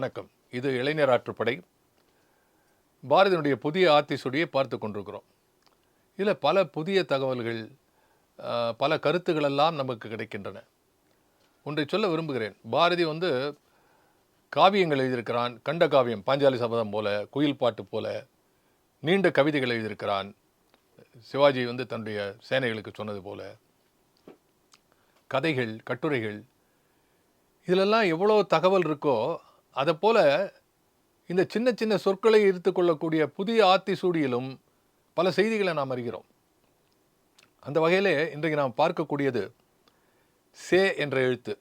வணக்கம். இது இளைஞர் ஆற்றுப்படை பாரதியினுடைய புதிய ஆத்திசுடியை பார்த்து கொண்டிருக்கிறோம். இதில் பல புதிய தகவல்கள் பல கருத்துக்களெல்லாம் நமக்கு கிடைக்கின்றன. ஒன்றை சொல்ல விரும்புகிறேன். பாரதி வந்து காவியங்கள் எழுதியிருக்கிறான். கண்ட காவியம் பாஞ்சாலி சபதம் போல குயில் பாட்டு போல நீண்ட கவிதைகள் எழுதியிருக்கிறான். சிவாஜி வந்து தன்னுடைய சேனைகளுக்கு சொன்னது போல. கதைகள் கட்டுரைகள் இதிலெல்லாம் எவ்வளோ தகவல் இருக்கோ அதை போல இந்த சின்ன சின்ன சொற்களை எடுத்துக்கொள்ளக்கூடிய புதிய ஆத்தி சூடியிலும் பல செய்திகளை நாம் அறிகிறோம். அந்த வகையிலே இன்றைக்கு நாம் பார்க்கக்கூடியது சே என்ற எழுத்து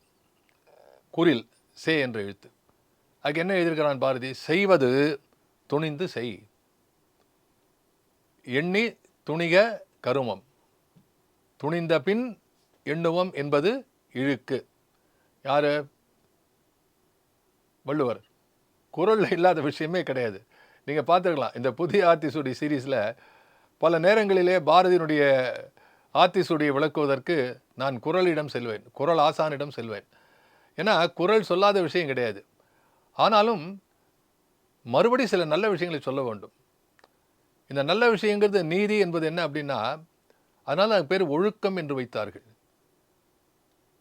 குரில் சே என்ற எழுத்து. அதுக்கு என்ன எழுதியிருக்கிறான் பாரதி? செய்வது துணிந்து செய். எண்ணி துணிக கருமம். துணிந்த பின் எண்ணுவம் என்பது இழுக்கு. யாரு? வள்ளுவர். குரலில் இல்லாத விஷயமே கிடையாது. நீங்கள் பார்த்துருக்கலாம் இந்த புதிய ஆத்திசூடி சீரீஸில் பல நேரங்களிலே பாரதியினுடைய ஆத்திசூடியை விளக்குவதற்கு நான் குரலிடம் செல்வேன் குரல் ஆசானிடம் செல்வேன். ஏன்னா குரல் சொல்லாத விஷயம் கிடையாது. ஆனாலும் மறுபடி சில நல்ல விஷயங்களை சொல்ல வேண்டும். இந்த நல்ல விஷயங்கிறது நீதி என்பது என்ன அப்படின்னா அதனால் அது பேர் ஒழுக்கம் என்று வைத்தார்கள்.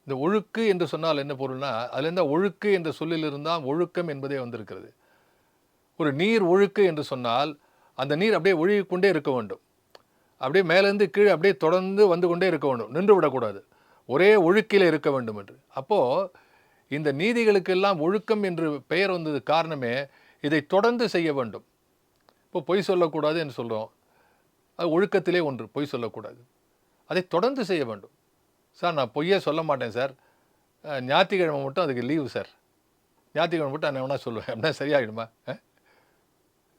இந்த ஒழுக்கு என்று சொன்னால் என்ன பொருள்னா அதுல ஒழுக்கு என்ற சொல்லிலிருந்தால் ஒழுக்கம் என்பதே வந்திருக்கிறது. ஒரு நீர் ஒழுக்கு என்று சொன்னால் அந்த நீர் அப்படியே ஒழுகிக்கொண்டே இருக்க வேண்டும். அப்படியே மேலேருந்து கீழே அப்படியே தொடர்ந்து வந்து கொண்டே இருக்க வேண்டும். நின்று விடக்கூடாது. ஒரே ஒழுக்கில் இருக்க வேண்டும் என்று. அப்போது இந்த நீதிகளுக்கெல்லாம் ஒழுக்கம் என்று பெயர் வந்தது காரணமே இதை தொடர்ந்து செய்ய வேண்டும். இப்போ பொய் சொல்லக்கூடாது என்று சொல்கிறோம் அது ஒழுக்கத்திலே ஒன்று பொய் சொல்லக்கூடாது. அதை தொடர்ந்து செய்ய வேண்டும். சார் நான் பொய்யே சொல்ல மாட்டேன் சார். ஞாயிற்றுக்கிழமை மட்டும் அதுக்கு லீவு சார். ஞாயிற்றுக்கிழமை மட்டும் நான் வேணால் சொல்லுவேன். அப்படின்னா சரியாகிடுமா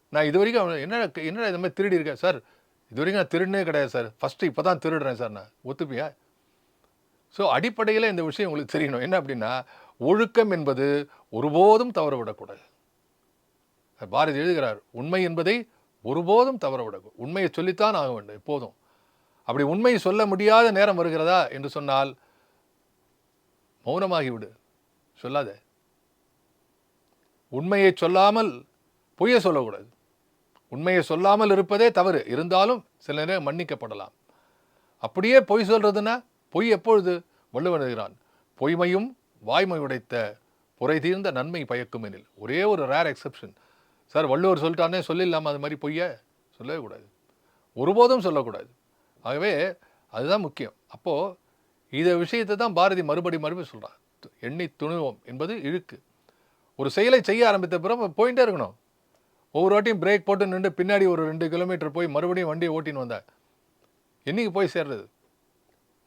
நான் இது வரைக்கும் அவன- என்ன என்னடா இந்த மாதிரி திருடி இருக்கேன் சார் இது வரைக்கும் நான் திருடனே கிடையாது சார். ஃபஸ்ட்டு இப்போ தான் திருடுறேன் சார் நான். ஒத்துப்பியா? ஸோ அடிப்படையில் இந்த விஷயம் உங்களுக்கு தெரியணும். என்ன அப்படின்னா ஒழுக்கம் என்பது ஒருபோதும் தவற விடக்கூடாது பாரதி எழுதுகிறார் உண்மை என்பதை ஒருபோதும் தவறவிடக்கூடாது. உண்மையை சொல்லித்தான் ஆக வேண்டும் எப்போதும். அப்படி உண்மையை சொல்ல முடியாத நேரம் வருகிறதா என்று சொன்னால் மௌனமாகி விடு சொல்லாத. உண்மையை சொல்லாமல் பொய்யை சொல்லக்கூடாது. உண்மையை சொல்லாமல் இருப்பதே தவறு. இருந்தாலும் சில நேரம் மன்னிக்கப்படலாம். அப்படியே பொய் சொல்றதுன்னா பொய் எப்பொழுது? வள்ளுவன் பொய்மையும் வாய்மை உடைத்த புரை தீர்ந்த நன்மை பயக்கும் எனில். ஒரே ஒரு ரேர் எக்ஸெப்ஷன் சார் வள்ளுவர் சொல்லிட்டானே சொல்லிடலாமா அது மாதிரி பொய்ய? சொல்லவே கூடாது. ஒருபோதும் சொல்லக்கூடாது. ஆகவே அதுதான் முக்கியம். அப்போது இதை விஷயத்தை தான் பாரதி மறுபடி மறுபடி சொல்கிறான் எண்ணி துணிவோம் என்பது இழுக்கு. ஒரு செயலை செய்ய ஆரம்பித்த பிறகு போயிட்டே இருக்கணும். ஒவ்வொரு வாட்டியும் பிரேக் போட்டு நின்று பின்னாடி ஒரு ரெண்டு கிலோமீட்டர் போய் மறுபடியும் வண்டியை ஓட்டின்னு வந்தேன் என்னைக்கு போய் சேர்றது?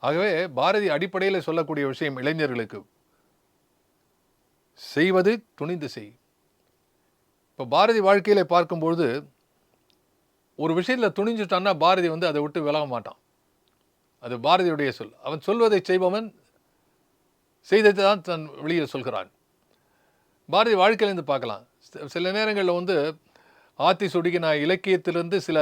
ஆகவே பாரதி அடிப்படையில் சொல்லக்கூடிய விஷயம் இளைஞர்களுக்கு. செய்வது துணிந்து செய். இப்போ பாரதி வாழ்க்கையில் பார்க்கும்பொழுது ஒரு விஷயத்தில் துணிஞ்சுட்டான்னா பாரதி வந்து அதை விட்டு விலக மாட்டான். அது பாரதியுடைய சொல். அவன் சொல்வதை செய்பவன் செய்ததை தான் தன் வெளியில் சொல்கிறான். பாரதி வாழ்க்கையிலேருந்து பார்க்கலாம். சில நேரங்களில் வந்து ஆத்தி சுடிக்கு நான் இலக்கியத்திலிருந்து சில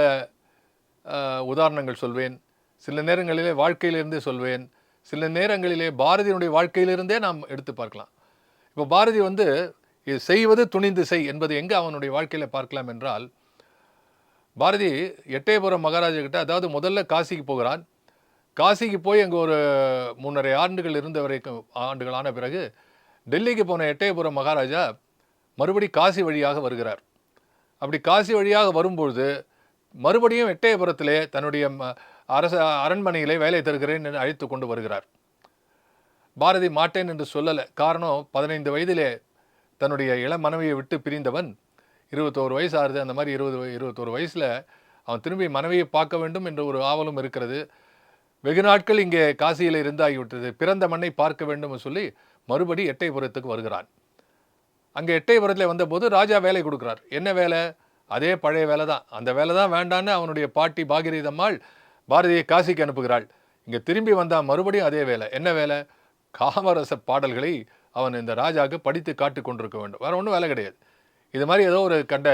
உதாரணங்கள் சொல்வேன். சில நேரங்களிலே வாழ்க்கையிலிருந்தே சொல்வேன். சில நேரங்களிலே பாரதியினுடைய வாழ்க்கையிலிருந்தே நாம் எடுத்து பார்க்கலாம். இப்போ பாரதி வந்து இது செய்வது துணிந்து செய் என்பது எங்கே அவனுடைய வாழ்க்கையில் பார்க்கலாம் என்றால் பாரதி எட்டயபுரம் மகாராஜா கிட்ட அதாவது முதல்ல காசிக்கு போகிறான். காசிக்கு போய் அங்கே ஒரு முன்னரை ஆண்டுகள் இருந்த வரைக்கும் ஆண்டுகள் ஆன பிறகு டெல்லிக்கு போன எட்டயபுரம் மகாராஜா மறுபடி காசி வழியாக வருகிறார். அப்படி காசி வழியாக வரும்பொழுது மறுபடியும் எட்டயபுரத்திலே தன்னுடைய ம- அரச அரண்மனையிலே வேலை தருகிறேன் என்று அழைத்து கொண்டு வருகிறார். பாரதி மாட்டேன் என்று சொல்லலை. காரணம் பதினைந்து வயதிலே தன்னுடைய இளம் மனைவியை விட்டு பிரிந்தவன் இருபத்தோரு வயசு ஆறுது. அந்த மாதிரி இருபது இருபத்தோரு வயசில் அவன் திரும்பி மனைவியை பார்க்க வேண்டும் என்ற ஒரு ஆவலும் இருக்கிறது. வெகு நாட்கள் இங்கே காசியில் இருந்தாகிவிட்டது. பிறந்த மண்ணை பார்க்க வேண்டும் சொல்லி மறுபடி எட்டைபுரத்துக்கு வருகிறான். அங்கே எட்டைபுரத்தில் வந்தபோது ராஜா வேலை கொடுக்குறார். என்ன வேலை? அதே பழைய வேலை தான். அந்த வேலை தான் வேண்டான்னு அவனுடைய பாட்டி பாகிரீதம்மாள் பாரதியை காசிக்கு அனுப்புகிறாள். இங்கே திரும்பி வந்தால் மறுபடியும் அதே வேலை. என்ன வேலை? காமரச பாடல்களை அவன் இந்த ராஜாவுக்கு படித்து காட்டு கொண்டிருக்க வேண்டும். வேறு ஒன்றும் வேலை கிடையாது. இது மாதிரி ஏதோ ஒரு கண்ட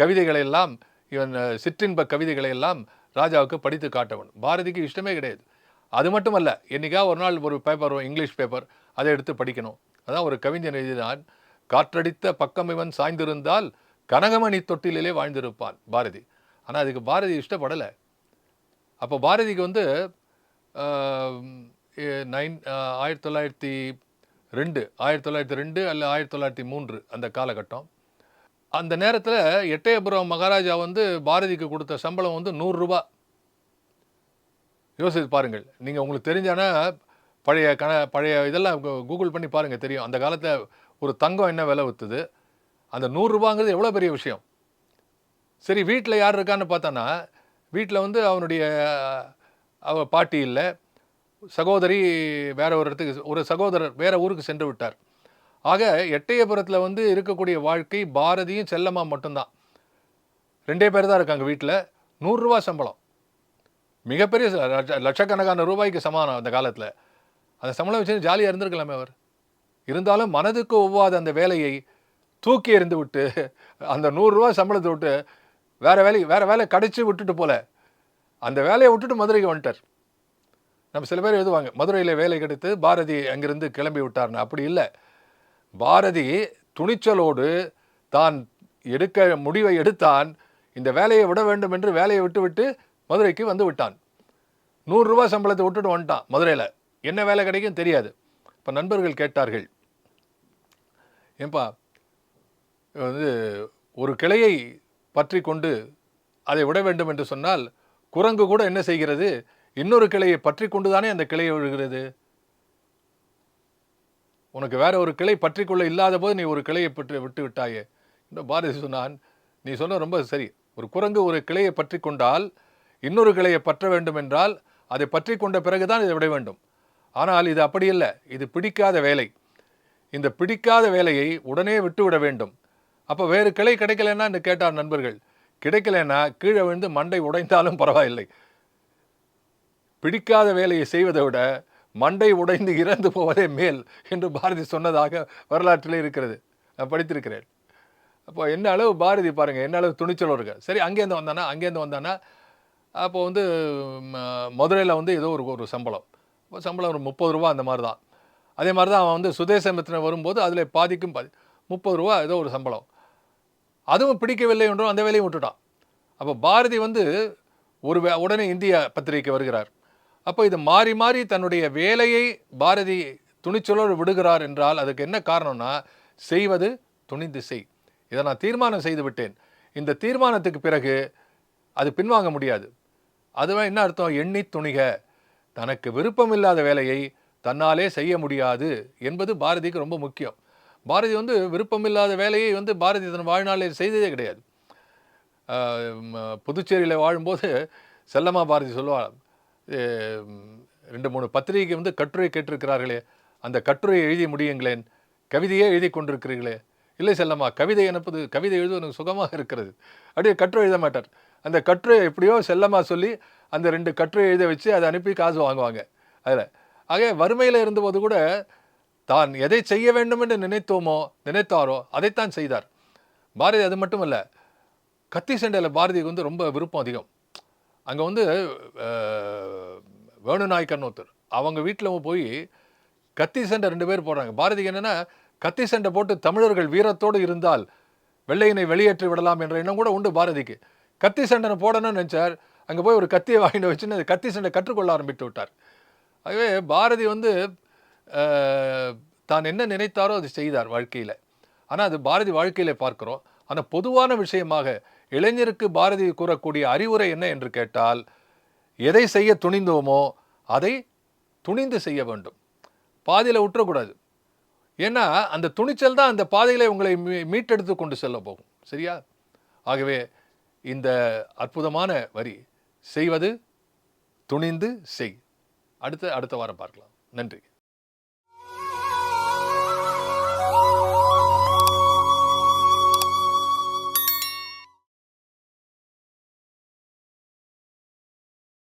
கவிதைகளை எல்லாம் இவன் சிற்றின்ப கவிதைகளை எல்லாம் ராஜாவுக்கு படித்து காட்டவன். பாரதிக்கு இஷ்டமே கிடையாது. அது மட்டுமல்ல என்னைக்கா ஒரு நாள் ஒரு பேப்பர் இங்கிலீஷ் பேப்பர் அதை எடுத்து படிக்கணும். அதான் ஒரு கவிஞன் எழுதினான் காற்றடித்த பக்கம் இவன் சாய்ந்திருந்தால் கனகமணி தொட்டிலே வாழ்ந்திருப்பான் பாரதி. ஆனால் அதுக்கு பாரதி இஷ்டப்படலை. அப்போ பாரதிக்கு வந்து நைன் ஆயிரத்தி தொள்ளாயிரத்தி ரெண்டு ஆயிரத்தி தொள்ளாயிரத்தி ரெண்டு அல்ல ஆயிரத்தி தொள்ளாயிரத்தி மூன்று அந்த காலகட்டம். அந்த நேரத்தில் எட்டயபுரம் மகாராஜா வந்து பாரதிக்கு கொடுத்த சம்பளம் வந்து நூறுரூபா யோசித்து பாருங்கள். நீங்கள் உங்களுக்கு தெரிஞ்சானா பழைய கண பழைய இதெல்லாம் கூகுள் பண்ணி பாருங்கள் தெரியும். அந்த காலத்தில் ஒரு தங்கம் என்ன விலை விற்றுது அந்த நூறுரூபாங்கிறது எவ்வளோ பெரிய விஷயம்? சரி வீட்டில் யார் இருக்கான்னு பார்த்தோன்னா வீட்டில் வந்து அவனுடைய அவ பாட்டி இல்லை. சகோதரி வேற ஒரு இடத்துக்கு ஒரு சகோதரர் வேற ஊருக்கு சென்று விட்டார். ஆக எட்டயபுரத்தில் வந்து இருக்கக்கூடிய வாழ்க்கை பாரதியும் செல்லம்மா மட்டும்தான். ரெண்டே பேர் தான் இருக்காங்க வீட்டில் நூறுரூவா சம்பளம். மிகப்பெரிய லட்சக்கணக்கான ரூபாய்க்கு சமானம் அந்த காலத்தில். அந்த சம்பளம் வச்சு ஜாலியாக இருந்திருக்கலாமே அவர். இருந்தாலும் மனதுக்கு ஒவ்வாத அந்த வேலையை தூக்கி எறிந்து விட்டு அந்த நூறுரூவா சம்பளத்தை விட்டு வேற வேலை வேற வேலை கடிச்சு விட்டுட்டு போல அந்த வேலையை விட்டுட்டு மதுரைக்கு வந்துட்டார். நம்ம சில பேர் எழுதுவாங்க மதுரையில் வேலை கிடைத்து பாரதி அங்கிருந்து கிளம்பி விட்டார்னு. அப்படி இல்லை. பாரதி துணிச்சலோடு தான் எடுக்க முடிவை எடுத்தான். இந்த வேலையை விட வேண்டும் என்று வேலையை விட்டுவிட்டு மதுரைக்கு வந்து விட்டான். நூறுரூவா சம்பளத்தை விட்டுட்டு வந்துட்டான் மதுரையில். என்ன வேலை கிடைக்கும் தெரியாது. இப்போ நண்பர்கள் கேட்டார்கள். ஏன்பா வந்து ஒரு கிளையை பற்றி கொண்டு அதை விட வேண்டும் என்று சொன்னால் குரங்கு கூட என்ன செய்கிறது? இன்னொரு கிளையை பற்றி கொண்டு தானே அந்த கிளையை விழுகிறது உனக்கு வேற ஒரு கிளை பற்றிக்கொள்ள இல்லாத போது நீ ஒரு கிளையை பற்றி விட்டு விட்டாயே. இந்த பாரதி சொன்னான். நீ சொன்ன ரொம்ப சரி. ஒரு குரங்கு ஒரு கிளையை பற்றி கொண்டால் இன்னொரு கிளையை பற்ற வேண்டும் என்றால் அதை பற்றி கொண்ட பிறகுதான் இதை விட வேண்டும். ஆனால் இது அப்படி இல்லை இது பிடிக்காத வேலை. இந்த பிடிக்காத வேலையை உடனே விட்டு விட வேண்டும். அப்போ வேறு கிளை கிடைக்கலன்னா கேட்டார் நண்பர்கள். கிடைக்கலன்னா கீழே விழுந்து மண்டை உடைந்தாலும் பரவாயில்லை. பிடிக்காத வேலையை செய்வதை விட மண்டை உடைந்து இறந்து போவதே மேல் என்று பாரதி சொன்னதாக வரலாற்றில் இருக்கிறது. நான் படித்திருக்கிறேன். அப்போ என்ன அளவு பாரதி பாருங்கள் என்ன அளவு துணிச்சல் இருக்கு சரி அங்கேருந்து வந்தானா? அங்கேருந்து வந்தானா? அப்போ வந்து மதுரையில் வந்து ஏதோ ஒரு ஒரு சம்பளம். இப்போ சம்பளம் ஒரு முப்பது ரூபா அந்த மாதிரி தான். அதே மாதிரி தான் அவன் வந்து சுதேசமித்திரன் வரும்போது அதில் பாதிக்கும் பாதி முப்பது ரூபா ஏதோ ஒரு சம்பளம். அதுவும் பிடிக்கவில்லை என்றும் அந்த வேலையும் விட்டுட்டான். அப்போ பாரதி வந்து ஒரு உடனே இந்திய பத்திரிகை வருகிறார். அப்போ இது மாறி மாறி தன்னுடைய வேலையை பாரதி துணிச்சலோடு விடுகிறார் என்றால் அதுக்கு என்ன காரணம்னா செய்வது துணிந்து செய். இதை நான் தீர்மானம் செய்து விட்டேன். இந்த தீர்மானத்துக்கு பிறகு அது பின்வாங்க முடியாது. அதுவே என்ன அர்த்தம்? எண்ணி துணிக. தனக்கு விருப்பமில்லாத வேலையை தன்னாலே செய்ய முடியாது என்பது பாரதிக்கு ரொம்ப முக்கியம். பாரதி வந்து விருப்பமில்லாத வேலையை வந்து பாரதி தன் வாழ்நாளில் செய்ததே கிடையாது. புதுச்சேரியில் வாழும்போது செல்லம்மா பாரதி சொல்லுவாள் ரெண்டு மூணு பத்திரிகை வந்து கட்டுரை கேட்டிருக்கிறார்களே அந்த கட்டுரையை எழுதி முடியுங்களேன். கவிதையே எழுதி கொண்டிருக்கிறீர்களே. இல்லை செல்லம்மா கவிதை அனுப்புது கவிதை எழுதுவது எனக்கு சுகமாக இருக்கிறது. அப்படியே கட்டுரை எழுத மாட்டார். அந்த கட்டுரை எப்படியோ செல்லம்மா சொல்லி அந்த ரெண்டு கட்டுரை எழுத வச்சு அதை அனுப்பி காசு வாங்குவாங்க. அதில். ஆக வறுமையில் இருந்தபோது கூட தான் எதை செய்ய வேண்டும் என்று நினைத்தோமோ நினைத்தாரோ அதைத்தான் செய்தார். பாரதி அது மட்டும் இல்லை கத்தி சண்டையில் பாரதிக்கு வந்து ரொம்ப விருப்பம் அதிகம். அங்கே வந்து வேணு நாய்க்கன் ஒருத்தர். அவங்க வீட்டில் போய் கத்தி சண்டை ரெண்டு பேர் போடுறாங்க. பாரதிக்கு என்னென்னா கத்தி சண்டை போட்டு தமிழர்கள் வீரத்தோடு இருந்தால் வெள்ளையினை வெளியேற்றி விடலாம் என்ற எண்ணம் கூட உண்டு பாரதிக்கு. கத்தி சண்டை போடணும்னு நினச்சார். அங்கே போய் ஒரு கத்தியை வாங்கிட்டு வச்சுன்னு கத்தி சண்டை கற்றுக்கொள்ள ஆரம்பித்து விட்டார். ஆகவே பாரதி வந்து தான் என்ன நினைத்தாரோ அது செய்தார் வாழ்க்கையில். ஆனால் அது பாரதி வாழ்க்கையில் பார்க்குறோம். ஆனால் பொதுவான விஷயமாக இளைஞருக்கு பாரதி கூறக்கூடிய அறிவுரை என்ன என்று கேட்டால் எதை செய்ய துணிந்தோமோ அதை துணிந்து செய்ய வேண்டும். பாதியில் விட்டுறக்கூடாது ஏன்னா அந்த துணிச்சல் தான் அந்த பாதையில் உங்களை மீ- மீட்டெடுத்து கொண்டு செல்ல போகும். சரியா? ஆகவே இந்த அற்புதமான வரி செய்வது துணிந்து செய். அடுத்த அடுத்த வாரம் பார்க்கலாம். நன்றி.